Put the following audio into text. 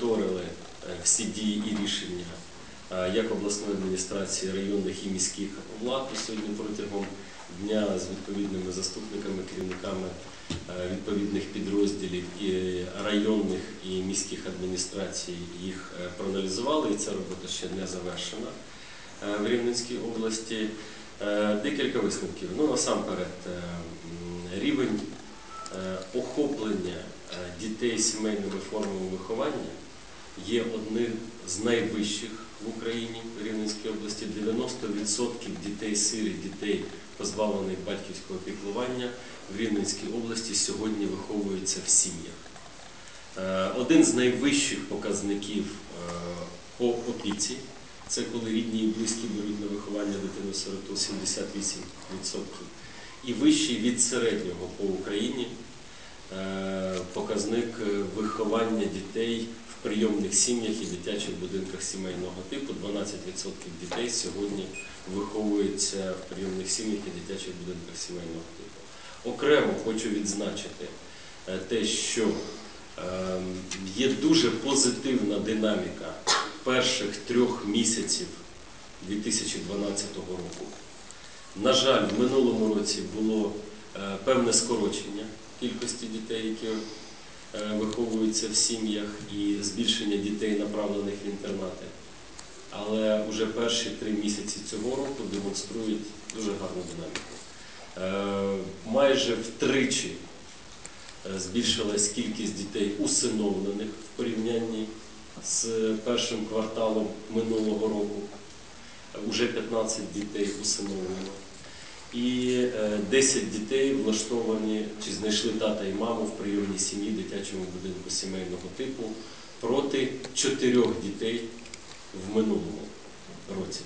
моніторили е, всі дії і рішення е, як обласної адміністрації, районних і міських влад сьогодні протягом дня з відповідними заступниками, керівниками е, відповідних підрозділів і районних і міських адміністрацій їх проаналізували, і ця робота ще не завершена в Рівненській області. Декілька висновків. Ну, насамперед, рівень охоплення дітей сімейними формами виховання є одним з найвищих в Україні в Рівненській області. 90% дітей сиріт, дітей позбавлених батьківського піклування в Рівненській області сьогодні виховуються в сім'ях. Е, Один з найвищих показників е, по опіці це коли рідні і близькі беруть на виховання дитину сироту 78%. І вищий від середнього по Україні показник е, виховання дітей в прийомних сім'ях і дитячих будинках сімейного типу. 12% дітей сьогодні виховуються в прийомних сім'ях і дитячих будинках сімейного типу. Окремо хочу відзначити е, те, що е, є дуже позитивна динаміка перших трьох місяців 2012 року. На жаль, в минулому році було е, певне скорочення кількості дітей, які е, виховуються в сім'ях, і збільшення дітей, направлених в інтернати. Але вже перші три місяці цього року демонструють дуже гарну динаміку. Е, Майже втричі е, збільшилась кількість дітей усиновлених в порівнянні з першим кварталом минулого року. Уже 15 дітей усиновлено. І е, 10 дітей влаштовані чи знайшли тата і маму в прийомній сім'ї дитячому будинку сімейного типу проти 4 дітей в минулому році.